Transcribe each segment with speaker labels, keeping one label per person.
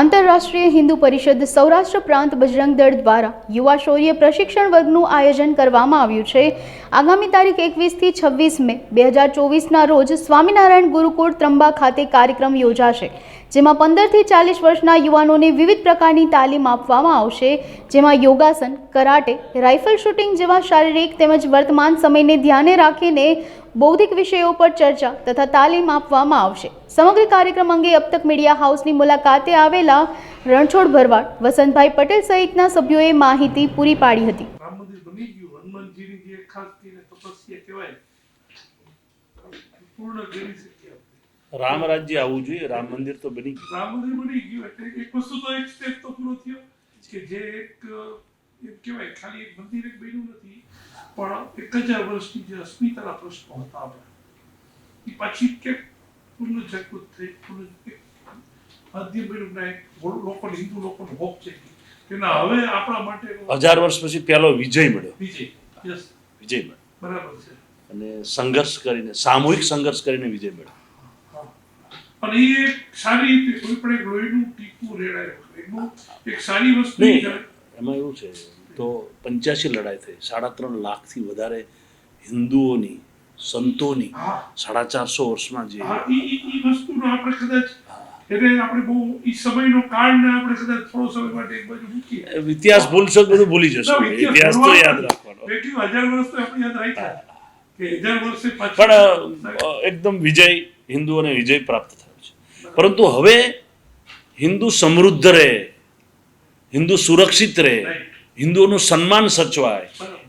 Speaker 1: આંતરરાષ્ટ્રીય હિન્દુ પરિષદ સૌરાષ્ટ્ર પ્રાંત બજરંગ દળ દ્વારા યુવા શૌર્ય પ્રશિક્ષણ વર્ગનું આયોજન કરવામાં આવ્યું છે. આગામી તારીખ એકવીસથી છવ્વીસ મે બે હજાર ચોવીસના રોજ સ્વામિનારાયણ ગુરુકુળ ત્રંબા ખાતે કાર્યક્રમ યોજાશે, જેમાં પંદરથી ચાલીસ વર્ષના યુવાનોને વિવિધ પ્રકારની તાલીમ આપવામાં આવશે, જેમાં યોગાસન, કરાટે, રાઇફલ શૂટિંગ જેવા શારીરિક તેમજ વર્તમાન સમયને ધ્યાને રાખીને બૌદ્ધિક વિષયો પર ચર્ચા તથા તાલીમ આપવામાં આવશે. સમગ્ર કાર્યક્રમ અંગે અબ મીડિયા હાઉસની મુલાકાતે આવેલા રણછોડ ભરવાડ વસંતભાઈ પટેલ સહિતના સભ્યોએ માહિતી પૂરી પાડી હતી.
Speaker 2: રામ મંદિર બની ગયું. હનુમાનજીની જે ખાસ કરીને તપસ્યા કહેવાય પૂર્ણ કરી શકીએ
Speaker 3: રામ રાજ્ય આવવું જોઈએ રામ મંદિર તો બની ગયું.
Speaker 2: રામ મંદિર બની ગયું એટલે એક વસ્તુ તો એક સ્ટેપ તો પૂરો થયો કે જે એક એમ કહેવાય ખાલી એક મંદિર એક બન્યું નથી પણ એક હજાર વર્ષની જે અસ્મિતાના પ્રશ્નો હતા આપણા. એ પાછી કે એક માધ્યમ બન્યું લોકોને હિન્દુ લોકોને હોપ છે તેના હવે આપણા માટે
Speaker 3: હજાર વર્ષ પછી પહેલો વિજય મળ્યો.
Speaker 2: વિજય
Speaker 3: વિજય મળ્યો.
Speaker 2: બરાબર છે.
Speaker 3: અને સંઘર્ષ કરીને સામૂહિક સંઘર્ષ કરીને વિજય મળ્યો.
Speaker 2: પણ એ એક સારી રીતે કોઈ પણ એક લોહીનું ટીપું રેડાય એક સારી વસ્તુ
Speaker 3: એમાં એવું છે તો પંચ્યાસી લડાઈ થઈ. સાડા ત્રણ લાખથી વધારે હિન્દુઓની સંતોની સાડા ચારસો વર્ષમાં જે
Speaker 2: વસ્તુનો આપણે કદાચ એટલે આપણે બહુ ઈ સમયનો કાળને આપણે કદાચ થોડો સમય માટે એક બાજુ મૂકીએ.
Speaker 3: ઇતિહાસ ભૂલશો બધું ભૂલી જશો.
Speaker 2: ઇતિહાસ
Speaker 3: તો યાદ રાખવાનો.
Speaker 2: બેઠી હજાર વર્ષ તો આપણે યાદ રાખ્યા. કે હજાર વર્ષે પાછું
Speaker 3: પણ એકદમ વિજય હિન્દુઓને વિજય પ્રાપ્ત થયો છે. પરંતુ હવે હિન્દુ સમૃદ્ધ રહે હિન્દુ સુરક્ષિત રહે હિન્દુઓનું સન્માન સચવાય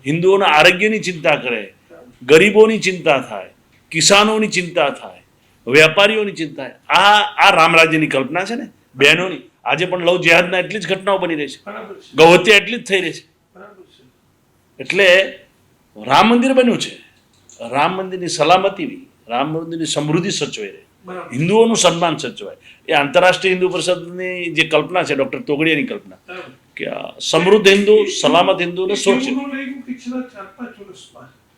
Speaker 3: હિન્દુઓના આરોગ્યની ચિંતા કરે ગરીબોની ચિંતા થાય કિસાનોની ચિંતા થાય વેપારીઓની ચિંતા થાય. આ આ રામ રાજ્યની કલ્પના છે ને બહેનોની. આજે પણ લવ જેહાદના એટલી જ ઘટનાઓ બની રહી છે. ગૌહત્યા એટલી જ થઈ રહી છે. એટલે રામ મંદિર બન્યું છે. રામ મંદિરની સલામતી રામ મંદિરની સમૃદ્ધિ સચવાઈ રહે. હિન્દુઓનું સન્માન સચવાય. એ આંતરરાષ્ટ્રીય હિન્દુ પરિષદની જે કલ્પના છે ડૉક્ટર તોગડિયાની કલ્પના કે સમૃદ્ધ હિન્દુ સલામત હિન્દુ અને સુરક્ષિત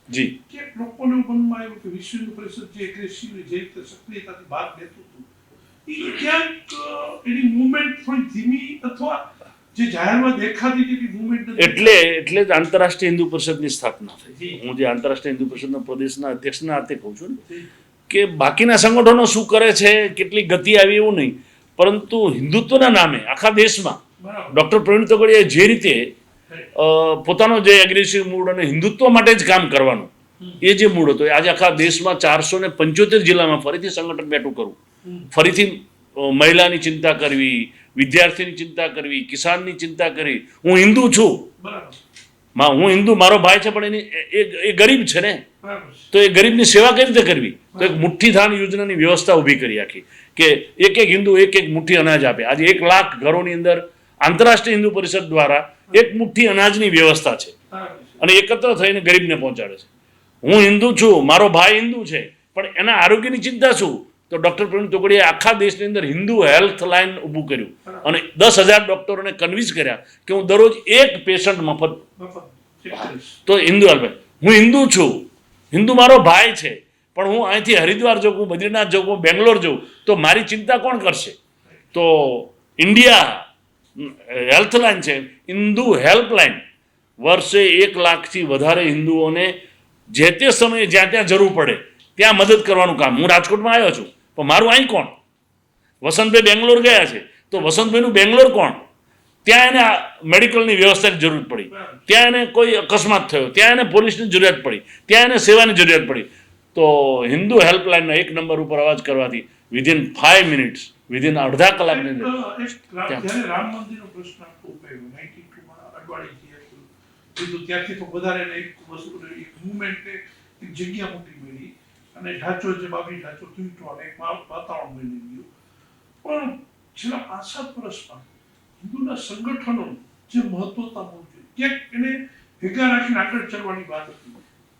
Speaker 3: જી.
Speaker 2: કે લોકોને મનમાં આવ્યું કે વિશ્વ હિન્દુ પરિષદ જે એગ્રેસિવ જે રીતે સક્રિયતાથી ભાગ લેતું હતું એ ક્યાંક એની મુવમેન્ટ થોડી ધીમી અથવા જે જાહેરમાં દેખાતી હતી મુવમેન્ટ
Speaker 3: એટલે એટલે જ આંતરરાષ્ટ્રીય હિન્દુ પરિષદની સ્થાપના થઈ. હું જે આંતરરાષ્ટ્રીય હિન્દુ પરિષદના પ્રદેશના અધ્યક્ષના હાથે કહું છું ને કે બાકીના સંગઠનો શું કરે છે કેટલી ગતિ આવી એવું નહીં. પરંતુ હિન્દુત્વના નામે આખા દેશમાં ડોક્ટર પ્રવીણ તોગડિયાએ જે રીતે પોતાનો જે એગ્રેસિવ મૂડ અને હિન્દુત્વ માટે જ કામ કરવાનું. એ જે મૂળ હતો આજે આખા દેશમાં ચારસો ને પંચોતેર જિલ્લામાં ફરીથી સંગઠન બેઠું કરવું ફરીથી મહિલાની ચિંતા કરવી વિદ્યાર્થીની ચિંતા કરવી કિસાનની ચિંતા કરવી. હું હિન્દુ છું. માં હું હિન્દુ મારો ભાઈ છે પણ એની એ- ગરીબ છે ને. તો એ ગરીબની સેવા કઈ રીતે કરવી? તો એક મુઠ્ઠી ધાન યોજનાની વ્યવસ્થા ઊભી કરી આખી. કે એક એક હિન્દુ એક એક મુઠ્ઠી અનાજ આપે. આજે એક લાખ ઘરોની અંદર આંતરરાષ્ટ્રીય હિન્દુ પરિષદ દ્વારા એક મુઠ્ઠી અનાજની વ્યવસ્થા છે. અને એકત્ર થઈને ગરીબને પહોંચાડે છે. હું હિન્દુ છું મારો ભાઈ હિન્દુ છે પણ એના આરોગ્યની ચિંતા શું? તો ડૉક્ટર પ્રવીણ તોગડીએ આખા દેશની અંદર હિન્દુ હેલ્થ લાઇન ઊભું કર્યું. અને દસ હજાર ડૉક્ટરોને કન્વિન્સ કર્યા કે હું દરરોજ એક પેશન્ટ મફત તો હિન્દુ હાલ હું હિન્દુ છું. હિન્દુ મારો ભાઈ છે. પણ હું અહીંથી હરિદ્વાર જઉં બદ્રીનાથ જઉં બેંગ્લોર જઉં. તો મારી ચિંતા કોણ કરશે? તો ઇન્ડિયા હેલ્થલાઇન છે, હિન્દુ હેલ્પલાઇન વર્ષે એક લાખથી વધારે હિન્દુઓને જે તે સમયે જ્યાં ત્યાં જરૂર પડે, ત્યાં મદદ કરવાનું કામ. હું રાજકોટમાં આવ્યો છું, પણ મારું અહીં કોણ? વસંતભાઈ બેંગ્લોર ગયા છે, તો વસંતભાઈનું બેંગ્લોર કોણ? ત્યાં એને મેડિકલની વ્યવસ્થાની જરૂર પડી. ત્યાં એને કોઈ અકસ્માત થયો, ત્યાં એને પોલીસની જરૂરિયાત પડી, ત્યાં એને સેવાની જરૂરિયાત પડી. તો હિન્દુ હેલ્પલાઇનના એક નંબર ઉપર અવાજ કરવાથી વિધિન ફાઇવ મિનિટ્સ વિધિન અડધા કલાકની અંદર.
Speaker 2: જ્યારે રામ મંદિરનો પ્રશ્ન આખો ઉપાયો. 92 માં અડવાણીજી હતું. કીધું ત્યારથી તો વધારે એક વસ્તુ એક movement એક જગ્યા મોટી મળી. અને ઢાંચો જે બાબી ઢાંચો તૂટ્યો અને એક વાતાવરણ બની ગયું. પણ છેલ્લા પાંચ સાત વર્ષમાં હિન્દુના સંગઠનો જે મહત્વતા મળતી ક્યાંક એને ભેગા રાખીને આગળ ચાલવાની વાત હતી.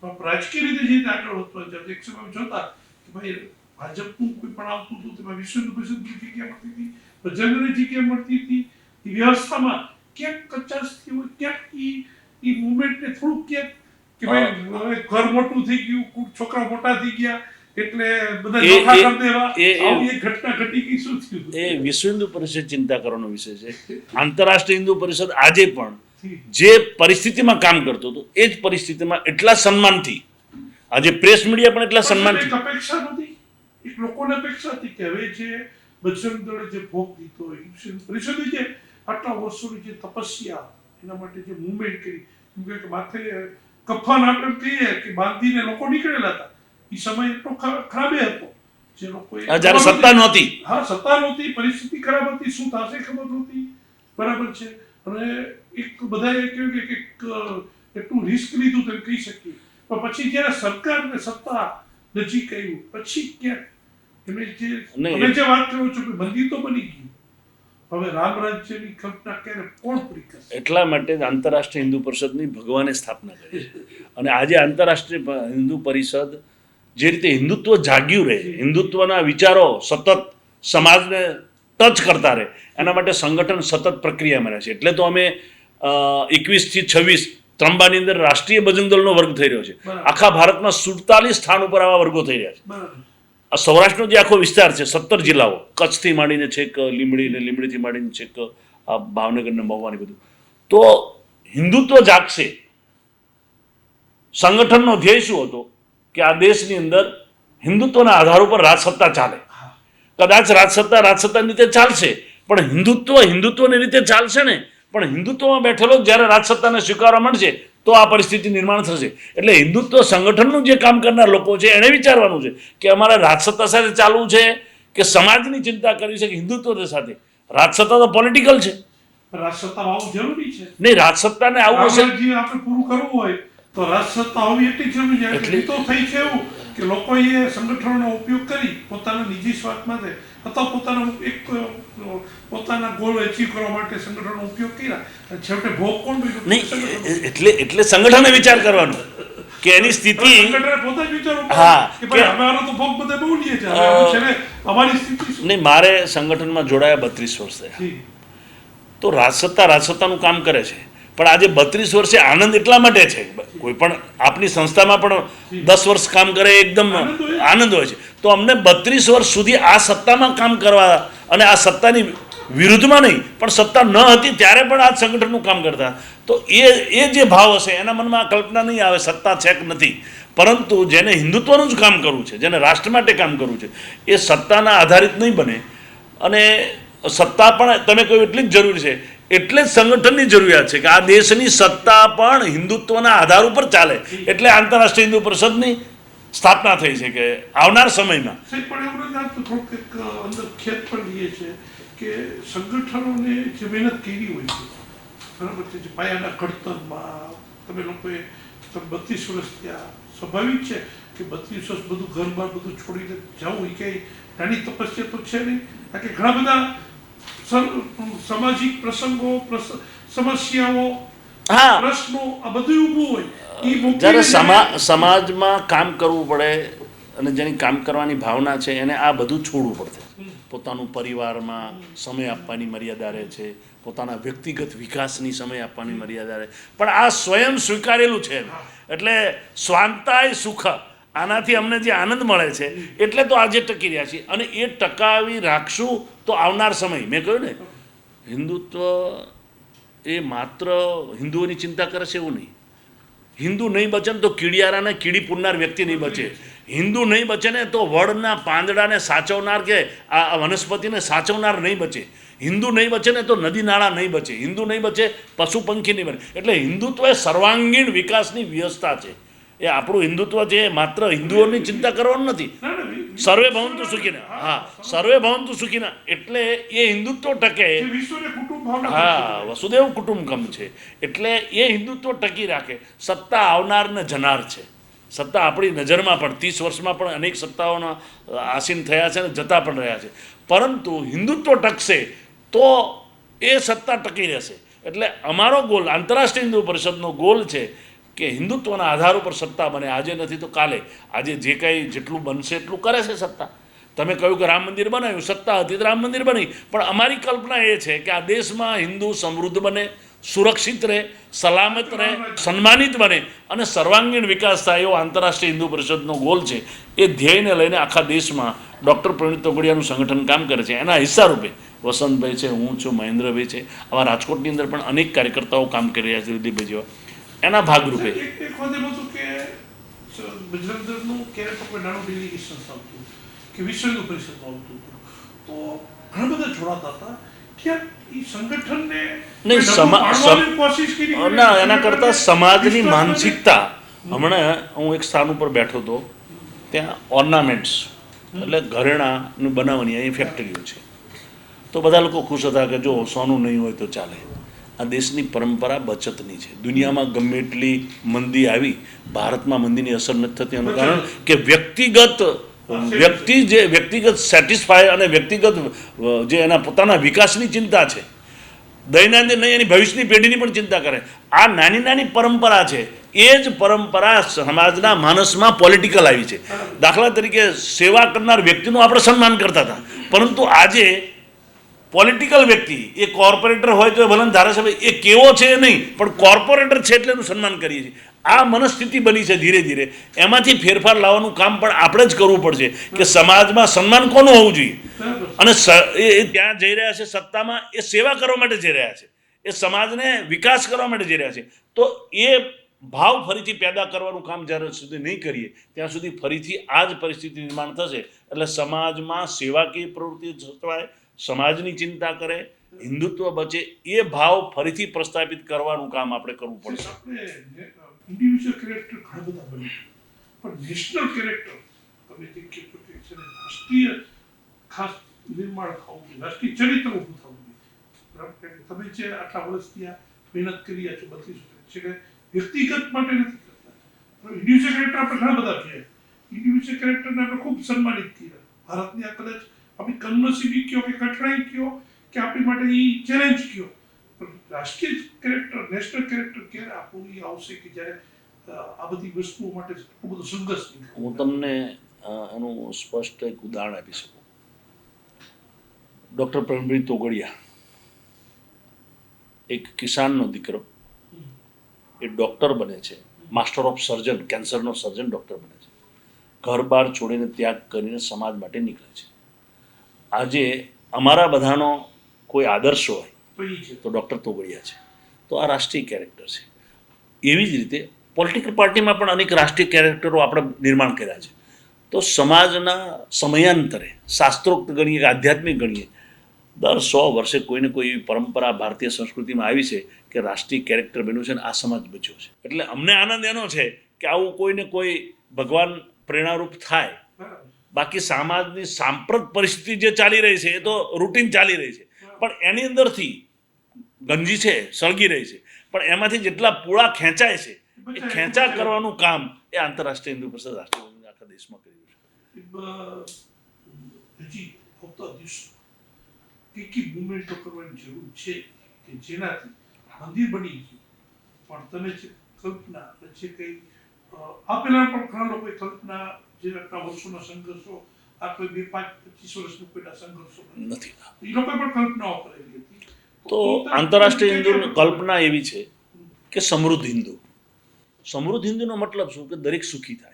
Speaker 2: પણ રાજકીય રીતે જે રીતે આગળ વધતો એક સમય જોતા કે ભાઈ ભાજપનું કોઈ પણ આવતું હતું તેમાં વિશ્વ હિન્દુ પરિષદની જગ્યા મળતી હતી? બજરંગની જગ્યા મળતી હતી? એ વ્યવસ્થામાં ક્યાંક કચાશ થઈ હોય ક્યાંક એ એ મુવમેન્ટને થોડુંક ક્યાંક કે ભાઈ ઘર મોટું થઈ ગયું છોકરા મોટા થઈ ગયા એટલે બધા નોખા કરી દેવા.
Speaker 3: એ- એ-
Speaker 2: આવી એક ઘટના ઘટી ગઈ શું થયું
Speaker 3: એ વિશ્વ હિન્દુ પરિષદ ચિંતા કરવાનો વિષય છે. આંતરરાષ્ટ્રીય હિન્દુ પરિષદ આજે પણ. જે. પરિસ્થિતિમાં કામ કરતો હતો એ જ પરિસ્થિતિમાં એટલા સન્માનથી આજે પ્રેસ મીડિયા પણ એટલા
Speaker 2: સન્માન
Speaker 3: સન્માનથી.
Speaker 2: અપેક્ષા નથી એક લોકોને અપેક્ષા હતી કે હવે જે બજરંગ દળે જે ભોગ દીધો પરિષદે જે આટલા વર્ષોની જે તપસ્યા એના માટે જે મુવમેન્ટ કરી એમ કે માથે કફન આપણે કહીએ કે બાંધીને લોકો નીકળેલા હતા. એ સમય એટલો ખરાબે હતો. જે લોકો
Speaker 3: જ્યારે સત્તા નહોતી.
Speaker 2: હા સત્તા નહોતી પરિસ્થિતિ ખરાબ હતી શું થશે ખબર નહોતી. બરાબર છે. અને એક બધાએ કહ્યું કે એક એટલું રિસ્ક લીધું તેમ કહી શકીએ. પણ પછી જ્યારે સરકાર ને સત્તા નજીક આવ્યું પછી ક્યાંક એમણે જે જે વાત કરું છું કે મંદિર તો બની ગયું. હવે રામ રાજ્યની કલ્પના ક્યારે કોણ પૂરી કરશે?
Speaker 3: એટલા માટે જ આંતરરાષ્ટ્રીય હિન્દુ પરિષદની ભગવાને સ્થાપના કરી અને આજે આંતરરાષ્ટ્રીય હિન્દુ પરિષદ જે રીતે હિન્દુત્વ જાગ્યું રહે હિન્દુત્વના વિચારો સતત સમાજને ટચ કરતા રહે એના માટે સંગઠન સતત પ્રક્રિયામાં રહે છે. એટલે તો અમે એકવીસથી છવ્વીસ ત્રંબાની અંદર રાષ્ટ્રીય બજરંગ દળનો વર્ગ થઈ રહ્યો છે. આખા ભારતમાં સુડતાલીસ સ્થાન ઉપર આવા વર્ગો થઈ રહ્યા છે. આ સૌરાષ્ટ્રનો જે આખો વિસ્તાર છે, સત્તર જિલ્લાઓ, કચ્છથી માંડીને છેક લીંબડી ને લીંબડીથી માંડીને છેક, આ ભાવનગરને મહુવાની બધું. તો હિન્દુત્વ જાગશે. સંગઠનનો ધ્યેય શું હતો? કે આ દેશની અંદર હિન્દુત્વના આધાર ઉપર રાજસત્તા ચાલે. કદાચ રાજસત્તા રાજસત્તાની રીતે ચાલશે, પણ હિન્દુત્વ હિન્દુત્વની રીતે ચાલશે ને? પણ હિન્દુત્વમાં બેઠેલો જ્યારે રાજસત્તાને સ્વીકારવા મળશે તો આ પરિસ્થિતિ નિર્માણ થશે. એટલે હિન્દુત્વ સંગઠનનું જે કામ કરનાર લોકો છે એણે વિચારવાનું છે કે અમારે રાજસત્તા સાથે ચાલવું છે કે સમાજની ચિંતા કરવી છે કે હિન્દુત્વ સાથે? રાજસત્તા તો પોલિટિકલ છે.
Speaker 2: રાજસત્તા આવું જરૂરી છે.
Speaker 3: નહીં રાજસત્તાને આવું હશે.
Speaker 2: આપણે પૂરું કરવું હોય તો રાજસત્તા હોવી એટલી જરૂરી છે. તો થઈ છે એવું. કે લોકોએ સંગઠનોનો ઉપયોગ કરી પોતાના નિજી સ્વાર્થ માટે અથવા પોતાના એક પોતાના ગોલ અચીવ કરવા માટે સંગઠનનો ઉપયોગ કર્યા. અને છેવટે ભોગ કોણ?
Speaker 3: નહીં એટલે એટલે સંગઠને વિચાર કરવાનો કે એની સ્થિતિ
Speaker 2: સંગઠને પોતે જ વિચારવું
Speaker 3: હા,
Speaker 2: કે ભાઈ અમારો તો ભોગ બધે બહુ લઈએ છે. હવે અમારી સ્થિતિ
Speaker 3: નહીં મારે સંગઠનમાં જોડાયા બત્રીસ વર્ષ થયા. તો રાજસત્તા રાજસત્તાનું કામ કરે છે. પણ આજે બત્રીસ વર્ષે આનંદ એટલા માટે છે. કોઈ પણ આપની સંસ્થામાં પણ દસ વર્ષ કામ કરે એકદમ
Speaker 2: આનંદ હોય.
Speaker 3: છે. તો અમને બત્રીસ વર્ષ સુધી આ સત્તામાં કામ કરવા અને આ સત્તાની વિરુદ્ધમાં નહીં પણ સત્તા ન હતી ત્યારે પણ આ સંગઠનનું કામ કરતા. તો એ એ જે ભાવ હશે એના મનમાં આ કલ્પના નહીં આવે સત્તા છે કે નથી. પરંતુ જેને હિન્દુત્વનું જ કામ કરવું છે જેને રાષ્ટ્ર માટે કામ કરવું છે એ સત્તાના આધારિત નહીં બને. અને સત્તા પણ તમે કહ્યું એટલી જ જરૂરી છે એટલે સંગઠનની જરૂરિયાત છે કે આ દેશની સત્તા પણ હિન્દુત્વના આધાર ઉપર ચાલે. એટલે આંતરરાષ્ટ્રીય હિન્દુ પરિષદની સ્થાપના થઈ છે કે આવનાર સમયમાં.
Speaker 2: કે સંગઠનોને જે મહેનત કરી હોય છે, બરાબર છે પાયાના ઘડતરમાં તમે લોકોએ બત્રીસ વર્ષ ત્યાં સ્વાભાવિક છે કે બત્રીસ વર્ષ બધું ઘર બધું છોડીને જવું એ ક્યાંય નાની તપસ્યા તો છે નહીં. કારણ કે ઘણા બધા સામાજિક પ્રસંગો પ્રસ- સમસ્યાઓ
Speaker 3: હા.
Speaker 2: પ્રશ્નો આ બધું ઊભું હોય.
Speaker 3: જ્યારે સમા સમાજમાં કામ કરવું પડે અને જેની કામ કરવાની ભાવના છે એને આ બધું છોડવું પડશે. પોતાનું પરિવારમાં સમય આપવાની મર્યાદા રહે છે પોતાના વ્યક્તિગત વિકાસની સમય આપવાની મર્યાદા રહે. પણ આ સ્વયં સ્વીકારેલું છે. એટલે સ્વાંતાય સુખ આનાથી અમને જે આનંદ મળે છે, એટલે તો આજે ટકી રહ્યા છીએ. અને એ ટકાવી રાખશું તો આવનાર સમય. મેં કહ્યું ને, હિન્દુત્વ એ માત્ર હિન્દુઓની ચિંતા કરે છે એવું નહીં. હિન્દુ નહીં બચે ને તો કીડિયારાને કીડી પૂરનાર વ્યક્તિ નહીં બચે. હિન્દુ નહીં બચે ને તો વડના પાંદડાને સાચવનાર કે આ વનસ્પતિને સાચવનાર નહીં બચે. હિન્દુ નહીં બચે ને તો નદી નાળા નહીં બચે. હિન્દુ નહીં બચે, પશુ પંખી નહીં બને. એટલે હિન્દુત્વ એ સર્વાંગીણ વિકાસની વ્યવસ્થા છે. એ આપણું હિન્દુત્વ છે માત્ર હિન્દુઓની ચિંતા કરવાનું નથી. સર્વે ભવંતુ સુખીના. હા સર્વે ભવંતુ સુખીના. એટલે એ હિન્દુત્વ ટકે. હા વસુદેવ કુટુંબકમ છે. એટલે એ હિન્દુત્વ ટકી રાખે. સત્તા આવનારને જનાર છે. સત્તા આપણી નજરમાં પણ ત્રીસ વર્ષમાં પણ અનેક સત્તાઓના આસીન થયા છે અને જતા પણ રહ્યા છે. પરંતુ હિન્દુત્વ ટકશે તો એ સત્તા ટકી રહેશે. એટલે અમારો ગોલ આંતરરાષ્ટ્રીય હિન્દુ પરિષદનો ગોલ છે કે હિન્દુત્વના આધાર ઉપર સત્તા બને? આજે નથી તો કાલે. આજે જે કંઈ જેટલું બનશે એટલું કરે છે સત્તા. તમે કહ્યું કે રામ મંદિર બનાવ્યું, સત્તા હતી તો રામ મંદિર બની. પણ અમારી કલ્પના એ છે કે આ દેશમાં હિન્દુ સમૃદ્ધ બને, સુરક્ષિત રહે, સલામત રહે, સન્માનિત બને અને સર્વાંગીણ વિકાસ થાય એવો આંતરરાષ્ટ્રીય હિન્દુ પરિષદનો ગોલ છે. એ ધ્યેયને લઈને આખા દેશમાં ડૉક્ટર પ્રવીણ તોગડિયાનું સંગઠન કામ કરે છે. એના હિસ્સા રૂપે વસંતભાઈ છે, હું છું, મહેન્દ્રભાઈ છે. આવા રાજકોટની અંદર પણ અનેક કાર્યકર્તાઓ કામ કરી રહ્યા છે દિલીપભાઈ જેવા. એના ભાગરૂપે.
Speaker 2: કે વિશ્વ પરિષદમાં તો ઘણા બધા જોડાતા હતા
Speaker 3: નહીં, ના એના કરતાં સમાજની માનસિકતા. હમણાં હું એક સ્થાન ઉપર બેઠો હતો ત્યાં ઓર્નામેન્ટ્સ એટલે ઘરેણાંનું બનાવવાની અહીં ફેક્ટરીઓ છે. તો બધા લોકો ખુશ હતા કે જો સોનું નહીં હોય તો ચાલે. આ દેશની પરંપરા બચતની છે. દુનિયામાં ગમે એટલી મંદી આવી, ભારતમાં મંદીની અસર નથી થતી. એનું કારણ કે વ્યક્તિગત, વ્યક્તિ જે, વ્યક્તિગત સેટિસ્ફાય અને વ્યક્તિગત જે એના પોતાના વિકાસની ચિંતા છે. દૈનંદિન નહીં, એની ભવિષ્યની પેઢીની પણ ચિંતા કરે. આ નાની નાની પરંપરા છે. એ જ પરંપરા સમાજના માનસમાં પોલિટિકલ આવી છે. દાખલા તરીકે સેવા કરનાર વ્યક્તિનું આપણે સન્માન કરતા હતા. પરંતુ આજે પોલિટિકલ વ્યક્તિ, એ કોર્પોરેટર હોય તો ભલે ધારાસભ્ય, એ કેવો છે એ નહીં, પણ કોર્પોરેટર છે એટલે એનું સન્માન કરીએ છીએ. આ મનસ્થિતિ બની છે ધીરે ધીરે. એમાંથી ફેરફાર લાવવાનું કામ પણ આપણે જ કરવું પડશે કે સમાજમાં સન્માન કોનું હોવું જોઈએ? અને એ ત્યાં જઈ રહ્યા છે સત્તામાં, એ સેવા કરવા માટે જઈ રહ્યા છે. એ સમાજને વિકાસ કરવા માટે જઈ રહ્યા છે. તો એ ભાવ ફરીથી પેદા કરવાનું કામ જ્યારે સુધી નહીં કરીએ, ત્યાં સુધી ફરીથી આ જ પરિસ્થિતિ નિર્માણ થશે. એટલે સમાજમાં સેવાકીય પ્રવૃત્તિ થવાય સમાજની ચિંતા કરે, હિન્દુત્વ બચે, એ ભાવ ફરીથી પ્રસ્થાપિત કરવાનું કામ આપણે કરવું પડશે.
Speaker 2: ઇન્ડિવિજ્યુઅલ કેરેક્ટર ઘણા બધા બને પણ નેશનલ કેરેક્ટર તમે રાષ્ટ્રીય ખાસ નિર્માણ થવું રાષ્ટ્રીય ચરિત્ર ઊભું થવું જોઈએ. તમે જે આટલા વર્ષથી આ મહેનત કરી રહ્યા છો છે કે વ્યક્તિગત માટે નથી કરતા. ઇન્ડિવિજ્યુઅલ કેરેક્ટર આપણે ઘણા બધા છે ઇન્ડિવિજ્યુઅલ કેરેક્ટરને આપણે ખૂબ સન્માનિત કર્યા. ભારતની આ કદાચ આપણી કન્મસીબી કયો કે કઠણાઈ કયો કે આપણી માટે એ ચેલેન્જ કયો? પણ રાષ્ટ્રીય કેરેક્ટર નેશનલ કેરેક્ટર ક્યારે આપણું આવશે કે જ્યારે આ બધી વસ્તુઓ માટે ખૂબ બધું સંઘર્ષ
Speaker 3: હું તમને એનું સ્પષ્ટ એક ઉદાહરણ આપી શકું. ડૉક્ટર પ્રવીણભાઈ તોગડિયા, એક કિસાનનો દીકરો. એ ડૉક્ટર બને છે. માસ્ટર ઓફ સર્જન કેન્સરનો સર્જન ડૉક્ટર બને છે. ઘર બાર છોડીને ત્યાગ કરીને સમાજ માટે નીકળે છે. આજે અમારા બધાનો કોઈ આદર્શ હોય
Speaker 2: તો
Speaker 3: ડૉક્ટર તોગડિયા છે. તો આ રાષ્ટ્રીય કેરેક્ટર છે. એવી જ રીતે પોલિટિકલ પાર્ટીમાં પણ અનેક રાષ્ટ્રીય કેરેક્ટરો આપણે નિર્માણ કર્યા છે. તો સમાજના સમયાંતરે શાસ્ત્રોક્ત ગણીએ કે આધ્યાત્મિક ગણીએ દર સો વર્ષે કોઈને કોઈ એવી પરંપરા ભારતીય સંસ્કૃતિમાં આવી છે કે રાષ્ટ્રીય કેરેક્ટર બન્યું છે અને આ સમાજ બચ્યો છે. એટલે અમને આનંદ એનો છે કે આવું કોઈને કોઈ ભગવાન પ્રેરણારૂપ થાય બાકી સમાજની સાંપ્રત પરિસ્થિતિ જે ચાલી રહી છે એ તો રૂટીન ચાલી રહી છે. પણ એની અંદરથી ગંજી છે સળગી રહી છે. પણ એમાંથી જેટલા પૂળા ખેંચાય છે એ ખેંચા કરવાનું કામ એ આંતરરાષ્ટ્રીય હિન્દુ પરિષદ રાષ્ટ્રીય આખા દેશમાં કરી રહ્યું છે.
Speaker 2: એકી મુવમેન્ટો કરવાની જરૂર છે કે જેનાથી મંદિર બની ગયું પણ તમે જે કલ્પના જે કંઈ અ, આ પહેલા પણ ઘણા લોકોએ કલ્પના જે વર્ષોના સંઘર્ષો આ કોઈ બે પાંચ પચીસ વર્ષનું કોઈના સંઘર્ષો નથી. એ લોકો પણ કલ્પનાઓ કરેલી હતી.
Speaker 3: તો આંતરરાષ્ટ્રીય
Speaker 2: હિન્દુની
Speaker 3: હિન્દુ કલ્પના એવી છે કે સમૃદ્ધ હિન્દુ. સમૃદ્ધ હિન્દુનો મતલબ શું? કે દરેક સુખી થાય.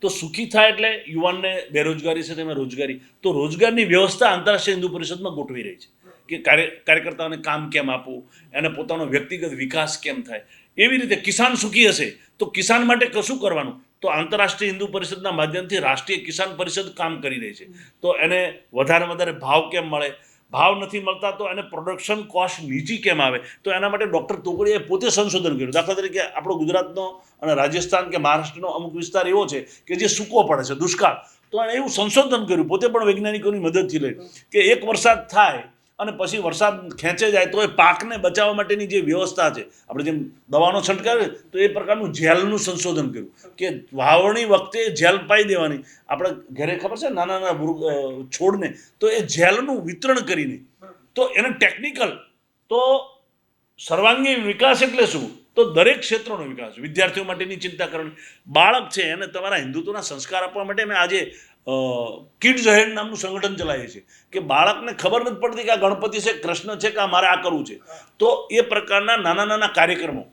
Speaker 3: તો સુખી થાય એટલે યુવાનને બેરોજગારી છે તેમાં રોજગારી. તો રોજગારની વ્યવસ્થા આંતરરાષ્ટ્રીય હિન્દુ પરિષદમાં ગોઠવી રહી છે. કે કાર્ય કાર્યકર્તાઓને કામ કેમ આપવું? એને પોતાનો વ્યક્તિગત વિકાસ કેમ થાય? એવી રીતે કિસાન સુખી હશે તો કિસાન માટે કશું કરવાનું? તો આંતરરાષ્ટ્રીય હિન્દુ પરિષદના માધ્યમથી રાષ્ટ્રીય કિસાન પરિષદ કામ કરી રહી છે. તો એને વધારે વધારે ભાવ કેમ મળે? ભાવ નથી મળતા તો એને પ્રોડક્શન કોસ્ટ નીચી કેમ આવે? તો એના માટે ડૉક્ટર તોકડીએ પોતે સંશોધન કર્યું. દાખલા તરીકે આપણો ગુજરાતનો અને રાજસ્થાન કે મહારાષ્ટ્રનો અમુક વિસ્તાર એવો છે કે જે સૂકો પડે છે દુષ્કાળ. તો એણે એવું સંશોધન કર્યું. પોતે પણ વૈજ્ઞાનિકોની મદદથી લઈ. કે એક વરસાદ થાય અને પછી વરસાદ ખેંચે જાય તો એ પાકને બચાવવા માટેની જે વ્યવસ્થા છે, આપણે જેમ દવાનો છંટકાવ તો એ પ્રકારનું જેલનું સંશોધન કર્યું કે વાવણી વખતે જેલ પાઈ દેવાની. આપણે ઘરે ખબર છે નાના નાના છોડને, તો એ જેલનું વિતરણ કરીને, તો એને ટેકનિકલ તો સર્વાંગીણ વિકાસ એટલે શું? તો દરેક ક્ષેત્રોનો વિકાસ, વિદ્યાર્થીઓ માટેની ચિંતા કરવાની. બાળક છે એને તમારા હિન્દુત્વના સંસ્કાર આપવા માટે મેં આજે કિડ્સ હેડ નામનું સંગઠન ચલાવીએ છીએ. કે બાળકને ખબર નથી પડતી કે આ ગણપતિ છે, કૃષ્ણ છે કે આ મારે આ કરવું છે. તો એ પ્રકારના નાના નાના કાર્યક્રમો.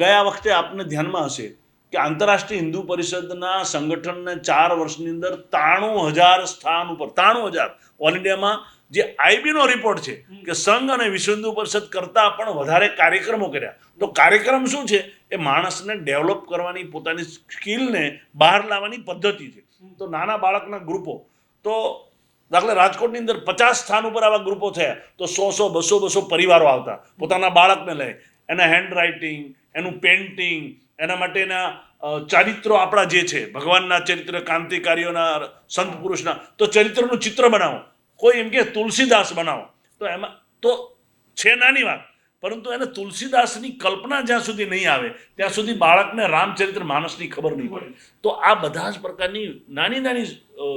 Speaker 3: ગયા વખતે આપને ધ્યાનમાં હશે કે આંતરરાષ્ટ્રીય હિન્દુ પરિષદના સંગઠનને ચાર વર્ષની અંદર ત્રાણું હજાર સ્થાન ઉપર, ત્રાણું હજાર. ઓલ ઇન્ડિયામાં જે આઈબીનો રિપોર્ટ છે કે સંઘ અને વિશ્વ હિન્દુ પરિષદ કરતાં પણ વધારે કાર્યક્રમો કર્યા. તો કાર્યક્રમ શું છે? એ માણસને ડેવલપ કરવાની પોતાની સ્કિલને બહાર લાવવાની પદ્ધતિ છે. તો નાના બાળકના ગ્રુપો. તો દાખલા રાજકોટની અંદર પચાસ સ્થાન ઉપર આવા ગ્રુપો થયા, તો સો સો, બસો બસો પરિવારો આવતા. પોતાના બાળકને લઈ. એના હેન્ડ રાઇટિંગ એનું પેઇન્ટિંગ એના માટેના ચારિત્રો આપણા જે છે, ભગવાનના ચરિત્ર, ક્રાંતિકારીઓના, સંત પુરુષના, તો ચરિત્રનું ચિત્ર બનાવો. કોઈ એમ કે તુલસીદાસ બનાવો. તો એમાં, તો છે નાની વાત. પરંતુ એને તુલસીદાસની કલ્પના જ્યાં સુધી નહીં આવે, ત્યાં સુધી બાળકને રામચરિત્ર માનસની ખબર નહીં પડે. તો આ બધા જ પ્રકારની નાની નાની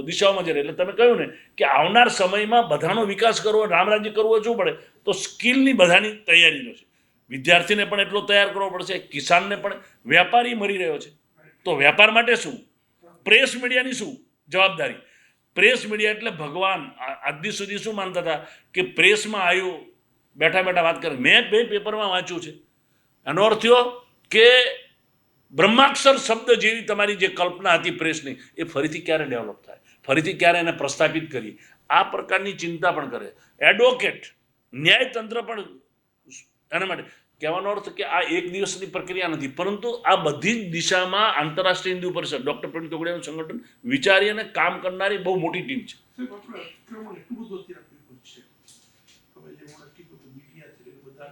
Speaker 3: દિશાઓમાં જઈ એટલે તમે કહ્યું ને કે આવનાર સમયમાં બધાનો વિકાસ કરવો રામ રાજ્ય કરવું શું પડે, તો સ્કિલની બધાની તૈયારીનો છે વિદ્યાર્થીને પણ એટલો તૈયાર કરવો પડશે, કિસાનને પણ. વેપારી મરી રહ્યો છે. તો વેપાર માટે શું? પ્રેસ મીડિયાની શું જવાબદારી? પ્રેસ મીડિયા એટલે ભગવાન. આજ સુધી શું માનતા હતા? કે પ્રેસમાં આવ્યું બેઠા બેઠા વાત કરે. મેં બે પેપરમાં વાંચ્યું છે. એનો અર્થ થયો કે બ્રહ્માક્ષર શબ્દ જેવી તમારી જે કલ્પના હતી પ્રેસની, એ ફરીથી ક્યારે ડેવલપ થાય? ફરીથી ક્યારે એને પ્રસ્થાપિત કરી આ પ્રકારની ચિંતા પણ કરે. એડવોકેટ ન્યાયતંત્ર પણ એના માટે. કહેવાનો અર્થ કે આ એક દિવસની પ્રક્રિયા નથી, પરંતુ આ બધી જ દિશામાં આંતરરાષ્ટ્રીય હિન્દુ પરિષદ, ડૉક્ટર પ્રવીણ તોગડિયાનું સંગઠન વિચારી અને કામ કરનારી બહુ મોટી ટીમ છે
Speaker 2: સાહેબ આપણે અતિક્રમણ એટલું બધું અત્યારે ભેગું છે તમે જે હમણાં કીધું કે મીડિયા છે એ બધા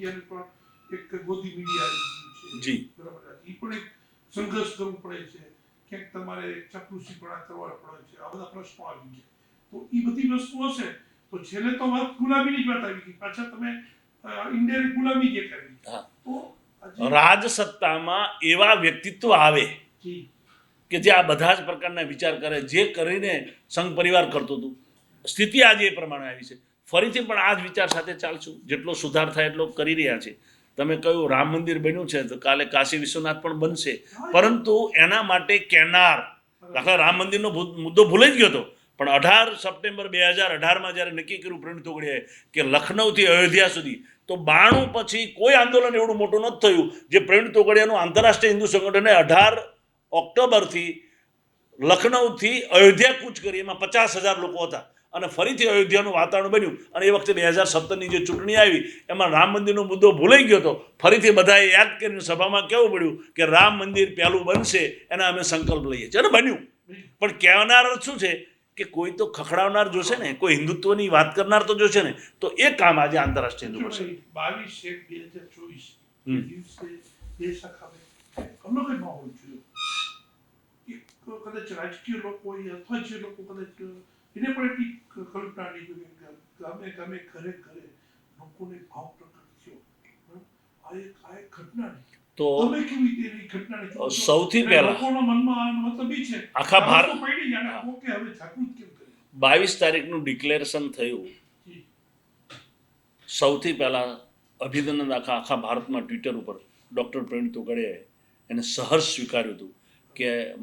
Speaker 2: મીડિયાને પણ એક ગોદી મીડિયા આવી ગયું છે.
Speaker 3: જી.
Speaker 2: બરાબર. એ પણ એક સંઘર્ષ કરવું પડે છે. ક્યાંક તમારે ચાપલુસીપણા કરવા પડે છે. આ બધા પ્રશ્નો આવી ગયા. તો એ બધી વસ્તુ હશે તો છેલ્લે તો વાત ગુલામીની જ વાત આવી ગઈ. પાછા તમે ઇન્ડિયન ગુલામી જે કરી.
Speaker 3: રાજસત્તામાં એવા વ્યક્તિત્વ આવે કે જે આ બધા જ પ્રકારના વિચાર કરે જે કરીને સંઘ પરિવાર કરતો હતું. સ્થિતિ આજે એ પ્રમાણે આવી છે. ફરીથી પણ આ જ વિચાર સાથે ચાલશું. જેટલો સુધાર થાય એટલો કરી રહ્યા છે. તમે કહ્યું રામ મંદિર બન્યું છે, તો કાલે કાશી વિશ્વનાથ પણ બનશે. પરંતુ એના માટે કેનાર. દાખલા રામ મંદિરનો મુદ્દો ભૂલાઈ જ ગયો હતો. પણ અઢાર સપ્ટેમ્બર બે હજાર અઢારમાં જ્યારે નક્કી કર્યું પ્રણિત તોગડિયાએ કે લખનૌથી અયોધ્યા સુધી, તો બાણું પછી કોઈ આંદોલન એવડું મોટું નથી થયું. જે પ્રણિત તોગડિયાનું આંતરરાષ્ટ્રીય હિન્દુ સંગઠને અઢાર ઓક્ટોબરથી લખનૌથી અયોધ્યા કૂચ કરી, એમાં પચાસ હજાર લોકો હતા. અને ફરીથી અયોધ્યાનું વાતાવરણ બન્યું. અને એ વખતે બે હજાર સત્તરની જે ચૂંટણી આવી એમાં રામ મંદિરનો મુદ્દો ભૂલાઈ ગયો હતો. ફરીથી બધાએ યાદ કરીને સભામાં કહેવું પડ્યું કે રામ મંદિર પહેલું બનશે એના અમે સંકલ્પ લઈએ છીએ. અને બન્યું. પણ કહેનાર શું છે કે કોઈ તો ખખડાવનાર જોશે ને કોઈ હિન્દુત્વની વાત કરનાર તો જોશે ને તો એ કામ આજે આંતરરાષ્ટ્રીય હિન્દુ પરિષદ
Speaker 2: બાવીસ એક બે હજાર ચોવીસ દેશ માહોલ કદાચ રાજકીય લોકો અથવા જે લોકો કદાચ એને પણ એટલી કલ્પના નહીં કરી કે ગામે ગામે ઘરે ઘરે લોકોને ભાવ પ્રકટ થયો. આ એક આ એક ઘટના
Speaker 3: તો
Speaker 2: તમે કેવી રીતે એની ઘટનાને
Speaker 3: સૌથી પહેલા
Speaker 2: લોકોના મનમાં મતલબ ઈ છે.
Speaker 3: આખા ભારત-
Speaker 2: પડી હવે જાગૃત કેમ કરે
Speaker 3: બાવીસ તારીખનું ડિક્લેરેશન થયું. સૌથી પહેલાં અભિનંદન આખા આખા ભારતમાં ટ્વિટર ઉપર ડૉક્ટર પ્રવીણ તુગડે એને સહર્ષ સ્વીકાર્યું હતું કે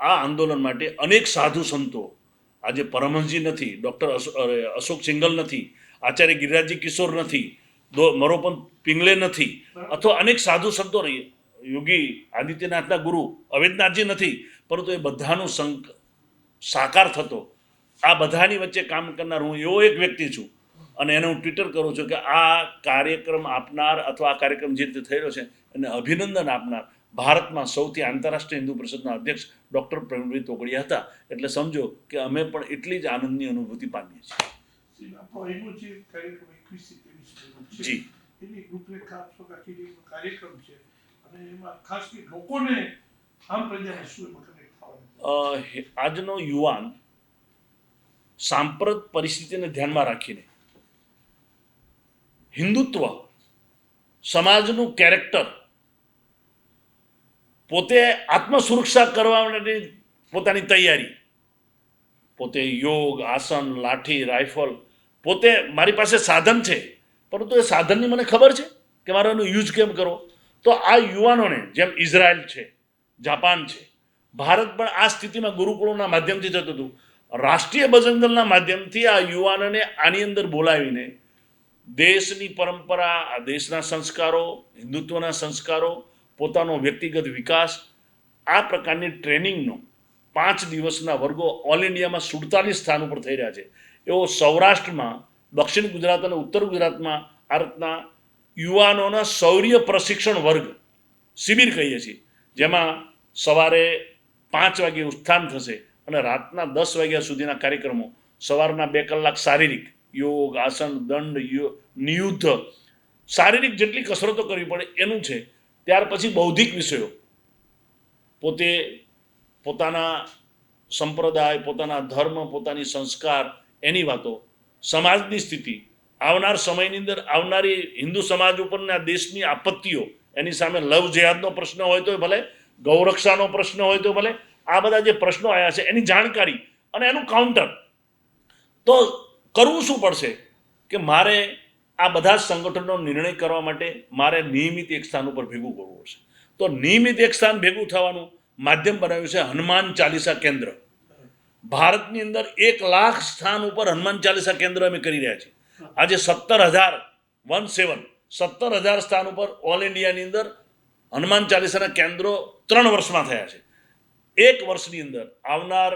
Speaker 3: આ આંદોલન માટે અનેક સાધુ સંતો, આજે પરમહંસજી નથી, ડૉક્ટર અશોક સિંગલ નથી, આચાર્ય ગિરિરાજજી કિશોર નથી, દો મરોપંત પિંગલે નથી, અથવા અનેક સાધુ સંતો રહીએ યોગી આદિત્યનાથના ગુરુ, અવેદનાથજી નથી, પરંતુ એ બધાનું સંક, સાકાર થતો. આ બધાની વચ્ચે કામ કરનાર હું એવો એક વ્યક્તિ છું, અને એને હું ટ્વિટર કરું છું કે આ કાર્યક્રમ આપનાર અથવા આ કાર્યક્રમ જે રીતે થયેલો છે, એને અભિનંદન આપનાર. ભારતમાં સૌથી આંતરરાષ્ટ્રીય હિન્દુ પરિષદના અધ્યક્ષ ડૉક્ટર પ્રવીણભાઈ તોગડિયા હતા. એટલે સમજો કે અમે પણ એટલી જ આનંદની અનુભૂતિ પામીએ છીએ.
Speaker 2: જે. એની રૂપરેખા આપશો કાકી કાર્યક્રમ છે અને એમાં ખાસ કરી લોકોને આમ પ્રજાને શું
Speaker 3: આજનો યુવાન સાંપ્રત પરિસ્થિતિને ધ્યાનમાં રાખીને હિન્દુત્વ સમાજનું કેરેક્ટર પોતે આત્મસુરક્ષા કરવા માટે પોતાની તૈયારી. પોતે યોગ, આસન, લાઠી રાઇફલ પોતે મારી પાસે સાધન છે, પરંતુ એ સાધનની મને ખબર છે કે મારે એનો યુઝ કેમ કરવો? તો આ યુવાનોને, જેમ ઇઝરાયલ છે, જાપાન છે, ભારત પણ આ સ્થિતિમાં ગુરુકુળોના માધ્યમથી જતું હતું. રાષ્ટ્રીય બજરંગ માધ્યમથી આ યુવાનોને આની અંદર બોલાવીને દેશની પરંપરા દેશના સંસ્કારો, હિન્દુત્વના સંસ્કારો પોતાનો વ્યક્તિગત વિકાસ, આ પ્રકારની ટ્રેનિંગનો પાંચ દિવસના વર્ગો ઓલ ઇન્ડિયામાં સુડતાલીસ સ્થાન ઉપર થઈ રહ્યા છે. એવો સૌરાષ્ટ્રમાં, દક્ષિણ ગુજરાત અને ઉત્તર ગુજરાતમાં આ રીતના યુવાનોના શૌર્ય પ્રશિક્ષણ વર્ગ શિબિર કહીએ છીએ, જેમાં સવારે પાંચ વાગે ઉત્થાન થશે અને રાતના દસ વાગ્યા સુધીના કાર્યક્રમો, સવારના બે કલાક શારીરિક યોગ, આસન, દંડ નિયુદ્ધ, શારીરિક જેટલી કસરતો કરવી પડે એનું છે ત્યાર પછી બૌદ્ધિક વિષયો. પોતે પોતાના સંપ્રદાય, પોતાના ધર્મ, પોતાની સંસ્કાર, એની વાતો. સમાજની સ્થિતિ. આવનાર સમયની અંદર આવનારી હિન્દુ સમાજ ઉપરના દેશની આપત્તિઓ, એની સામે લવ જેહાદનો પ્રશ્ન હોય તો ભલે, ગૌરક્ષાનો પ્રશ્ન હોય તો ભલે, આ બધા જે પ્રશ્નો આવ્યા છે, એની જાણકારી અને એનું કાઉન્ટર તો કરવું શું પડશે? કે મારે આ બધા સંગઠનનો નિર્ણય કરવા માટે મારે નિયમિત એક સ્થાન ઉપર ભેગું કરવું પડશે. તો નિયમિત એક સ્થાન ભેગું થવાનું માધ્યમ બનાવ્યું છે હનુમાન ચાલીસા કેન્દ્ર. ભારતની અંદર એક લાખ સ્થાન ઉપર હનુમાન ચાલીસા કેન્દ્ર અમે કરી રહ્યા છીએ. આજે સત્તર હજાર, વન સેવન, સત્તર હજાર સ્થાન ઉપર ઓલ ઇન્ડિયાની અંદર હનુમાન ચાલીસાના કેન્દ્રો ત્રણ વર્ષમાં થયા છે. એક વર્ષની અંદર આવનાર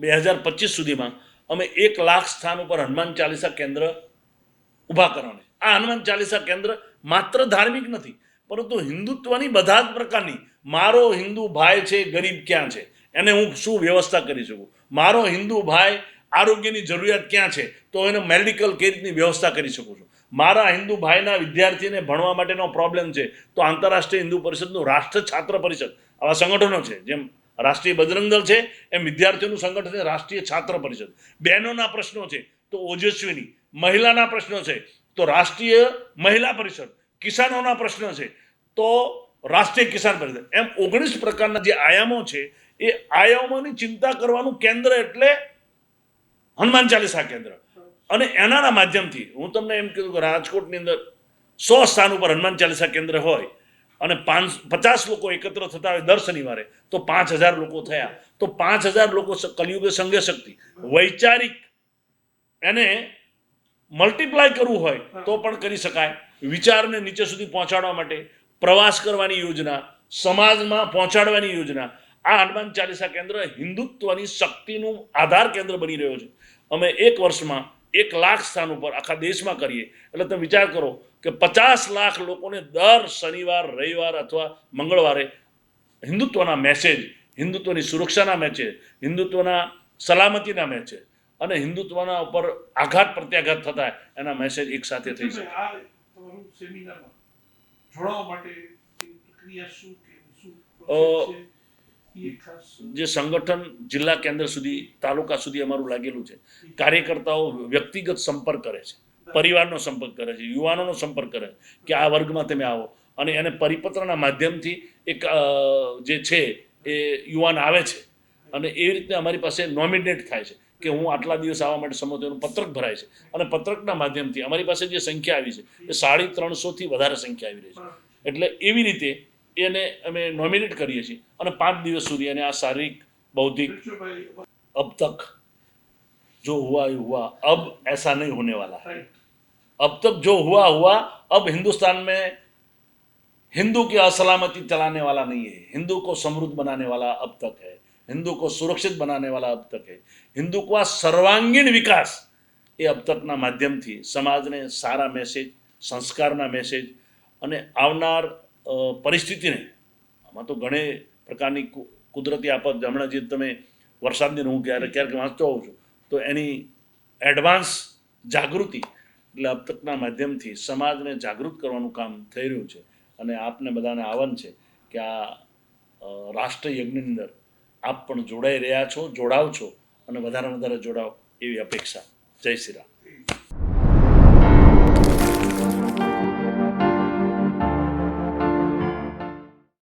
Speaker 3: બે હજાર પચીસ સુધીમાં અમે એક લાખ સ્થાન ઉપર હનુમાન ચાલીસા કેન્દ્ર ઊભા કરવાની. આ હનુમાન ચાલીસા કેન્દ્ર માત્ર ધાર્મિક નથી, પરંતુ હિન્દુત્વની બધા જ પ્રકારની, મારો હિન્દુ ભાઈ છે, ગરીબ ક્યાં છે? એને હું શું વ્યવસ્થા કરી શકું? મારો હિન્દુ ભાઈ આરોગ્યની જરૂરિયાત ક્યાં છે? તો એને મેડિકલ કઈ રીતની વ્યવસ્થા કરી શકું છું. મારા હિન્દુ ભાઈના વિદ્યાર્થીને ભણવા માટેનો પ્રોબ્લેમ છે, તો આંતરરાષ્ટ્રીય હિન્દુ પરિષદનું રાષ્ટ્ર છાત્ર પરિષદ. આવા સંગઠનો છે, જેમ રાષ્ટ્રીય બજરંગ દળ છે, એમ વિદ્યાર્થીઓનું સંગઠન છે રાષ્ટ્રીય છાત્ર પરિષદ. બહેનોના પ્રશ્નો છે, તો ઓજસ્વીની. મહિલાના પ્રશ્નો છે. તો રાષ્ટ્રીય મહિલા પરિષદ, કિસાનોના પ્રશ્નો છે. તો રાષ્ટ્રીય કિસાન પરિષદ. એમ ઓગણીસ પ્રકારના જે આયામો છે, એ આયામોની ચિંતા કરવાનું કેન્દ્ર એટલે હનુમાન ચાલીસા કેન્દ્ર. અને એનાના માધ્યમથી હું તમને એમ કીધું કે રાજકોટની અંદર સો સ્થાન ઉપર હનુમાન ચાલીસા કેન્દ્ર હોય અને પાંચ, પચાસ લોકો એકત્ર થતા હોય દર શનિવારે, તો પાંચ હજાર લોકો થયા. તો પાંચ હજાર લોકો કલયુગે સંઘે શક્તિ. વૈચારિક એને મલ્ટીપ્લાય કરવું હોય તો પણ કરી શકાય. વિચારને નીચે સુધી પહોંચાડવા માટે પ્રવાસ કરવાની યોજના સમાજમાં પહોંચાડવાની યોજના. આ હનુમાન ચાલીસા કેન્દ્ર હિન્દુત્વની શક્તિનું આધાર કેન્દ્ર બની રહ્યો છે. અમે એક વર્ષમાં એક લાખ સ્થાન ઉપર આખા દેશમાં કરીએ. એટલે તમે વિચાર કરો કે પચાસ લાખ લોકોને દર શનિવાર રવિવાર અથવા મંગળવારે હિન્દુત્વના મેસેજ હિન્દુત્વની સુરક્ષાના મેચે હિન્દુત્વના સલામતીના મેસેજ અને હિન્દુત્વના ઉપર આઘાત પ્રત્યાઘાત થતા એના મેસેજ એક સાથે થઈ શકે? જે સંગઠન જિલ્લા કેન્દ્ર સુધી તાલુકા સુધી અમારું લાગેલું છે. કાર્યકર્તાઓ વ્યક્તિગત સંપર્ક કરે છે. પરિવારનો સંપર્ક કરે છે. યુવાનોનો સંપર્ક કરે છે કે આ વર્ગમાં તમે આવો. અને એને પરિપત્રના માધ્યમથી એક જે છે એ યુવાન આવે છે. અને એ રીતે અમારી પાસે નોમિનેટ થાય છે. કે હું આટલા દિવસ આવવા માટે સમજો એનું પત્રક ભરાય છે અને પત્રકના માધ્યમથી અમારી પાસે જે સંખ્યા આવી છે એ સાડી ત્રણસોથી વધારે સંખ્યા આવી રહી છે એટલે એવી રીતે એને અમે નોમિનેટ કરીએ છીએ અને પાંચ દિવસ સુધી એને આ શારીરિક બૌદ્ધિક
Speaker 2: વિઠ્ઠલભાઈ,
Speaker 3: अब तक जो हुआ ही हुआ अब ऐसा नहीं होने वाला है
Speaker 2: right.
Speaker 3: अब तक जो हुआ हुआ अब हिंदुस्तान में हिंदू की असलामती चलाने वाला नहीं है हिंदू को समृद्ध बनाने वाला अब तक है हिंदू को सुरक्षित बनाने वाला अब तक है हिंदू को આ સર્વાંગીણ વિકાસ એ અબ તકના માધ્યમથી સમાજને સારા મેસેજ સંસ્કારના મેસેજ અને આવનાર અ, પરિસ્થિતિને આમાં તો ઘણી પ્રકારની કુ- કુદરતી આફત હમણાં જે તમે વરસાદની હું ક્યારેક ક્યારેક વાંચતો હોઉં છું તો એની એડવાન્સ જાગૃતિ એટલે અબ તકના માધ્યમથી સમાજને જાગૃત કરવાનું કામ થઈ રહ્યું છે અને આપને બધાને આહવાન છે કે આ અ, રાષ્ટ્ર યજ્ઞની અંદર આપ પણ જોડાઈ રહ્યા છો, જોડાવ છો અને વધારે વધારે જોડાવ એવી અપેક્ષા. જય શ્રી રામ.